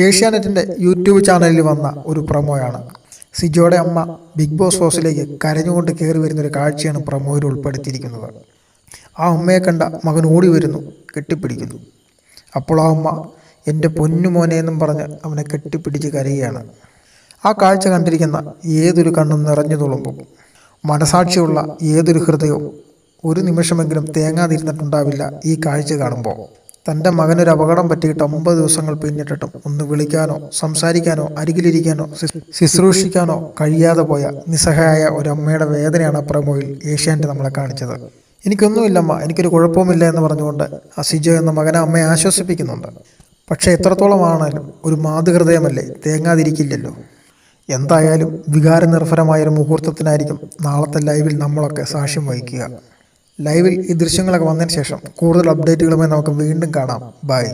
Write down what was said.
ഏഷ്യാനെറ്റിന്റെ YouTube ചാനലിൽ വന്ന ഒരു പ്രൊമോയാണ്. സിജോയുടെ അമ്മ ബിഗ് ബോസ് ഹൗസിലേക്ക് കരഞ്ഞുകൊണ്ട് കയറി വരുന്ന ഒരു കാഴ്ചയാണ് പ്രൊമോയിൽ ഉൾപ്പെടുത്തിയിരിക്കുന്നത്. ആ അമ്മയെ കണ്ട മകൻ ഓടി വരുന്നു കെട്ടിപ്പിടിക്കുന്നു. അപ്പോൾ ആ അമ്മ എന്റെ പൊന്നുമോനെ എന്നും പറഞ്ഞ് അവനെ കെട്ടിപ്പിടിച്ച് കരയുകയാണ്. ആ കാഴ്ച കണ്ടിരിക്കുന്ന ഏതൊരു കണ്ണും നിറഞ്ഞു തുളുമ്പും. മനസാക്ഷിയുള്ള ഏതൊരു ഹൃദയവും ഒരു നിമിഷമെങ്കിലും തേങ്ങാതിരുന്നിട്ടുണ്ടാവില്ല ഈ കാഴ്ച കാണുമ്പോൾ. തന്റെ മകനൊരു അപകടം പറ്റിയിട്ട് ഒമ്പത് ദിവസങ്ങൾ പിന്നിട്ടിട്ടും ഒന്ന് വിളിക്കാനോ സംസാരിക്കാനോ അരികിലിരിക്കാനോ ശുശ്രൂ- ശുശ്രൂഷിക്കാനോ കഴിയാതെ പോയ നിസ്സഹായ ഒരു അമ്മയുടെ വേദനയാണ് പ്രമോയിൽ ഏഷ്യാനെറ്റ് നമ്മളെ കാണിച്ചത്. എനിക്കൊന്നുമില്ലമ്മ എനിക്കൊരു കുഴപ്പവുമില്ല എന്ന് പറഞ്ഞുകൊണ്ട് അസിജോ എന്ന മകനെ അമ്മയെ ആശ്വസിപ്പിക്കുന്നുണ്ട്. പക്ഷേ എത്രത്തോളമാണെങ്കിലും ഒരു മാതൃഹൃദയമല്ലേ തേങ്ങാതിരിക്കില്ലല്ലോ. എന്തായാലും വികാരനിർഭരമായൊരു മുഹൂർത്തത്തിനായിരിക്കും നാളത്തെ ലൈവിൽ നമ്മളൊക്കെ സാക്ഷ്യം വഹിക്കുക. ലൈവിൽ ഈ ദൃശ്യങ്ങളൊക്കെ വന്നതിന് ശേഷം കൂടുതൽ അപ്ഡേറ്റുകളുമായി നമുക്ക് വീണ്ടും കാണാം. ബൈ